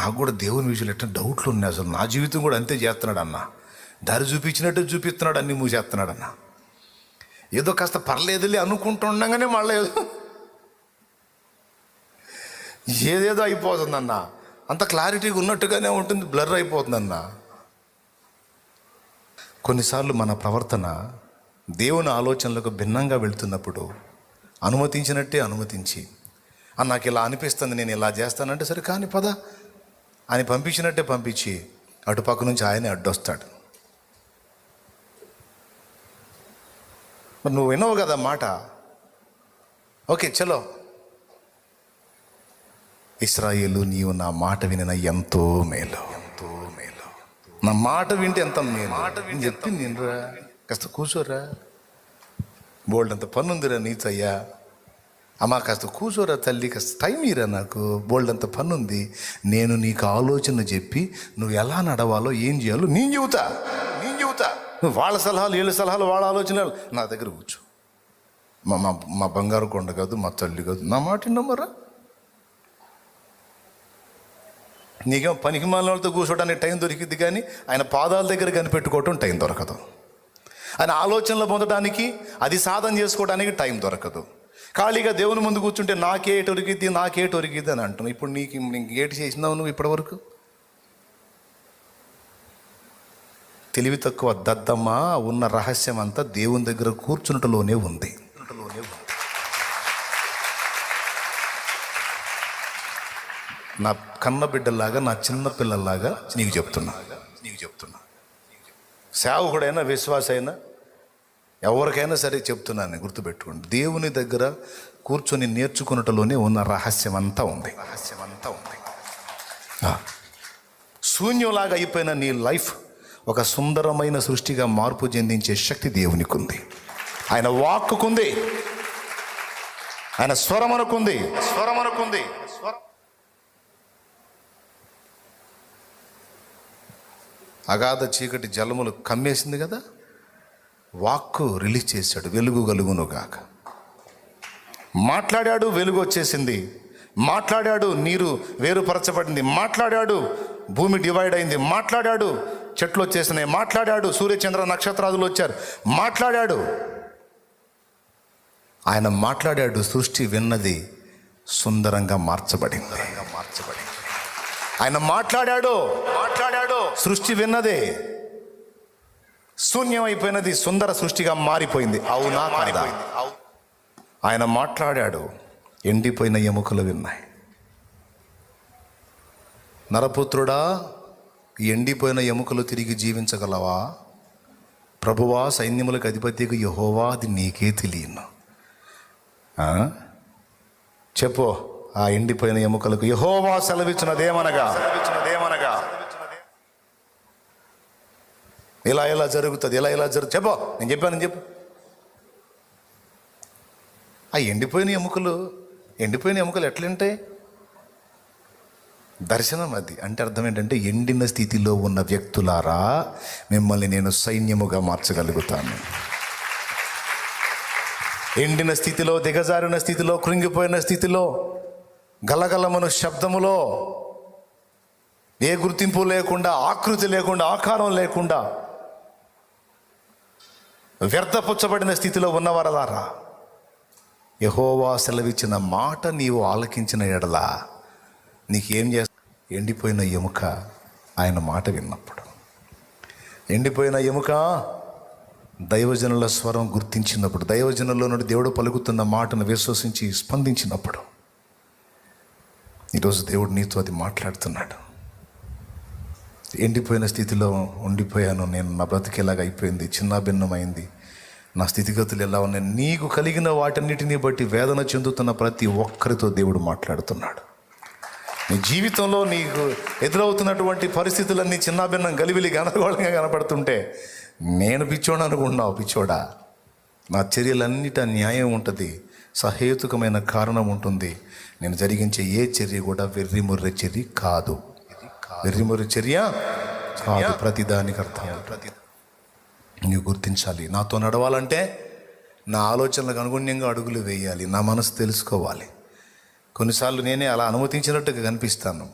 నాకు కూడా దేవుని విషయంలో ఎట్లా డౌట్లు ఉన్నాయి అసలు? నా జీవితం కూడా అంతే చేస్తున్నాడు అన్న. దారి చూపించినట్టు చూపిస్తున్నాడు అన్ని మూసేస్తున్నాడు అన్న. ఏదో కాస్త పర్లేదులే అనుకుంటుండగానే మళ్ళీ ఏదో ఏదేదో అయిపోతుందన్న. అంత క్లారిటీగా ఉన్నట్టుగానే ఉంటుంది బ్లర్ అయిపోతుందన్న. కొన్నిసార్లు మన ప్రవర్తన దేవుని ఆలోచనలకు భిన్నంగా వెళ్తున్నప్పుడు అనుమతించినట్టే అనుమతించి నాకు ఇలా అనిపిస్తుంది నేను ఇలా చేస్తానంటే సరే కానీ పద ఆయన పంపించినట్టే పంపించి అటుపక్క నుంచి ఆయనే అడ్డొస్తాడు. మరి నువ్వు వినవు కదా మాట? ఓకే చలో. ఇస్రాయేలు నీవు నా మాట వినిన ఎంతో మేలు. ఎంతో మేలు నా మాట వింటే ఎంత మేలు? మాట విని చెప్పింది నిన్నురా కాస్త కూర్చోరా. బోల్డ్ అంత పనుందిరా నీచయ్యా అమ్మా కాస్త కూర్చోరా తల్లి కాస్త టైం ఇరా నాకు. బోల్డ్ అంత పని ఉంది నేను నీకు ఆలోచన చెప్పి నువ్వు ఎలా నడవాలో ఏం చేయాలో నేను చెబుతా. నేను చెబుతా. నువ్వు వాళ్ళ సలహాలు వీళ్ళ సలహాలు వాళ్ళ ఆలోచనలు నా దగ్గర కూర్చో. మా మా మా బంగారు కొండ కాదు మా తల్లి కాదు. నా మాట నమ్మరా? నీకేం పనికి వాళ్ళతో కూర్చోడానికి టైం దొరికింది కానీ ఆయన పాదాల దగ్గర కనిపెట్టుకోవటం టైం దొరకదు. ఆయన ఆలోచనలు పొందడానికి అది సాధన చేసుకోవడానికి టైం దొరకదు. ఖాళీగా దేవుని ముందు కూర్చుంటే నాకేటి ఒరిగిద్ది నాకేటి ఒరిగిద్ది అని అంటున్నావు. ఇప్పుడు నీకు నీకు ఏటి చేసినావు నువ్వు ఇప్పటివరకు? తెలివి తక్కువ దద్దమ్మ ఉన్న రహస్యం అంతా దేవుని దగ్గర కూర్చున్నటలోనే ఉంది. నా కన్న బిడ్డలాగా నా చిన్న పిల్లల్లాగా నీకు చెప్తున్నా. నీకు చెప్తున్నా. సేవకుడైనా విశ్వాసైనా అయినా ఎవరికైనా సరే చెప్తున్నాను గుర్తుపెట్టుకోండి. దేవుని దగ్గర కూర్చొని నేర్చుకున్నటలోనే ఉన్న రహస్యం అంతా ఉంది. రహస్యం అంతా ఉంది శూన్యంలాగా అయిపోయిన నీ లైఫ్ ఒక సుందరమైన సృష్టిగా మార్పు చెందించే శక్తి దేవునికి ఉంది ఆయన వాక్కుకుంది. ఆయన స్వరం అనుకుంది స్వరం అనుకుంది స్వరం అగాధ చీకటి జలములు కమ్మేసింది కదా? వాక్కు రిలీజ్ చేశాడు వెలుగు కలుగునుగాక. మాట్లాడాడు వెలుగు వచ్చేసింది. మాట్లాడాడు నీరు వేరుపరచబడింది. మాట్లాడాడు భూమి డివైడ్ అయింది. మాట్లాడాడు చెట్లు వచ్చేసినాయి. మాట్లాడాడు సూర్యచంద్ర నక్షత్రాదులు వచ్చారు. మాట్లాడాడు. ఆయన మాట్లాడాడు సృష్టి విన్నది సుందరంగా మార్చబడింది మార్చబడింది. ఆయన మాట్లాడాడు మాట్లాడాడు సృష్టి విన్నదే. శూన్యం అయిపోయినది సుందర సృష్టిగా మారిపోయింది. అవునా కాదా? ఆయన మాట్లాడాడు ఎండిపోయిన ఎముకలు విన్నాయి. నరపుత్రుడా ఎండిపోయిన ఎముకలు తిరిగి జీవించగలవా? ప్రభువా సైన్యములకు అధిపతికి యహోవా అది నీకే తెలియను. ఆ? చెప్పు ఆ ఎండిపోయిన ఎముకలకు యహోవా సెలవిచ్చినదేమనగా? సెలవిచ్చినదేమనగా? ఇలా ఇలా జరుగుతుంది ఇలా ఇలా జరుగు చెప్పో నేను చెప్పాను చెప్పు. ఆ ఎండిపోయిన ఎముకలు ఎండిపోయిన ఎముకలు ఎట్లుంటాయి దర్శనం అది. అంటే అర్థం ఏంటంటే ఎండిన స్థితిలో ఉన్న వ్యక్తులారా మిమ్మల్ని నేను సైన్యముగా మార్చగలుగుతాను. ఎండిన స్థితిలో దిగజారిన స్థితిలో కృంగిపోయిన స్థితిలో గలగలమను శబ్దములో ఏ గుర్తింపు లేకుండా ఆకృతి లేకుండా ఆకారం లేకుండా వ్యర్థపుచ్చబడిన స్థితిలో ఉన్నవారలారా. యహోవా సెలవిచ్చిన మాట నీవు ఆలకించిన ఎడల నీకేం చేస్తా? ఎండిపోయిన ఎముక ఆయన మాట విన్నప్పుడు. ఎండిపోయిన ఎముక దైవజనుల స్వరం గుర్తించినప్పుడు దైవజనుల్లో నుండి దేవుడు పలుకుతున్న మాటను విశ్వసించి స్పందించినప్పుడు ఈరోజు దేవుడు నీతో అది మాట్లాడుతున్నాడు. ఎండిపోయిన స్థితిలో ఉండిపోయాను నేను నా బ్రతికేలాగా అయిపోయింది చిన్న భిన్నమైంది నా స్థితిగతులు ఎలా ఉన్నాయి? నీకు కలిగిన వాటన్నిటిని బట్టి వేదన చెందుతున్న ప్రతి ఒక్కరితో దేవుడు మాట్లాడుతున్నాడు. నీ జీవితంలో నీకు ఎదురవుతున్నటువంటి పరిస్థితులన్నీ చిన్న భిన్నం గలిబిలి గందరగోళంగా కనపడుతుంటే నేను పిచ్చోడు అనుకుంటున్నావు పిచ్చోడా? నా చర్యలన్నిట న్యాయం ఉంటుంది సహేతుకమైన కారణం ఉంటుంది. నేను జరిగించే ఏ చర్య కూడా వెర్రిముర్రె చర్య కాదు. వెర్రిముర్రె చర్య కాదు. ప్రతి దానికి అర్థం. ప్రతి నీవు గుర్తించాలి. నాతో నడవాలంటే నా ఆలోచనలకు అనుగుణ్యంగా అడుగులు వేయాలి. నా మనసు తెలుసుకోవాలి. కొన్నిసార్లు నేనే అలా అనుమతించినట్టుగా కనిపిస్తాను.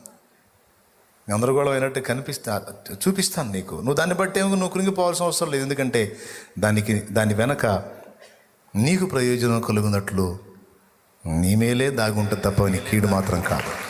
గందరగోళం అయినట్టు కనిపిస్తా చూపిస్తాను నీకు. నువ్వు దాన్ని బట్టి ఏమో నువ్వు కృంగిపోవాల్సిన అవసరం లేదు. ఎందుకంటే దానికి దాని వెనక నీకు ప్రయోజనం కలుగునట్లు నీ మేలే దాగుంటుంది తప్ప నీ కీడు మాత్రం కాదు.